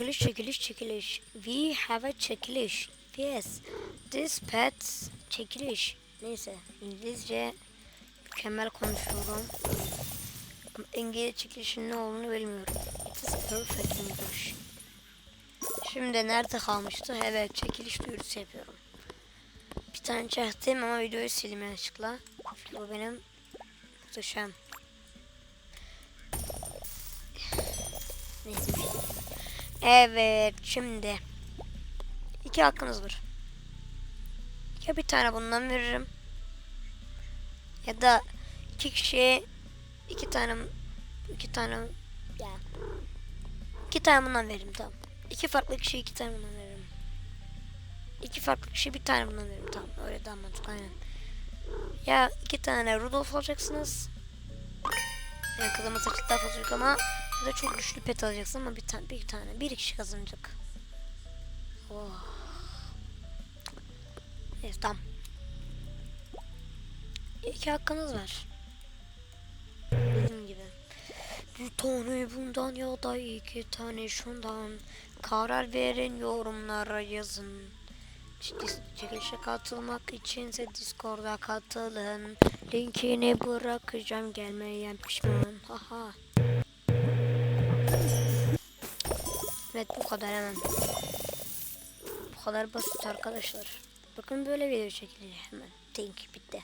Çekiliş çekiliş çekiliş. We have a çekiliş. Yes. This pet çekiliş. Neyse İngilizce mükemmel konuşuyorum. İngilizce çekilişin ne olduğunu bilmiyorum. It is perfect English. Şimdi nerede kalmıştı? Evet çekiliş duyurusu yapıyorum. Bir tane çektim ama videoyu sildim yanlışlıkla. Bu benim muhteşem. Evet şimdi iki hakkınız var. Ya bir tane bundan veririm. Ya da iki kişiye iki tane iki tane ya iki tane bundan veririm tamam. İki farklı kişiye iki tane bundan veririm. İki farklı kişiye bir tane bundan veririm tamam. Öyle daha mantıklı aynen. Ya iki tane Rudolf alacaksınız. Yani saçı daha fazla ama ya da çok güçlü pet alacaksın ama bir tane bir tane bir kişi kazanacak. Oh. Evet tamam. İki hakkınız var. Dediğim gibi. Bir tane bundan ya da iki tane şundan. Karar verin yorumlara yazın. Çekilişe katılmak içinse Discord'a katılın. Linkini bırakacağım gelmeyen pişman. Haha. Evet bu kadar hemen. Bu kadar basit arkadaşlar. Bakın böyle video çekiliyor hemen. Thank you bitti.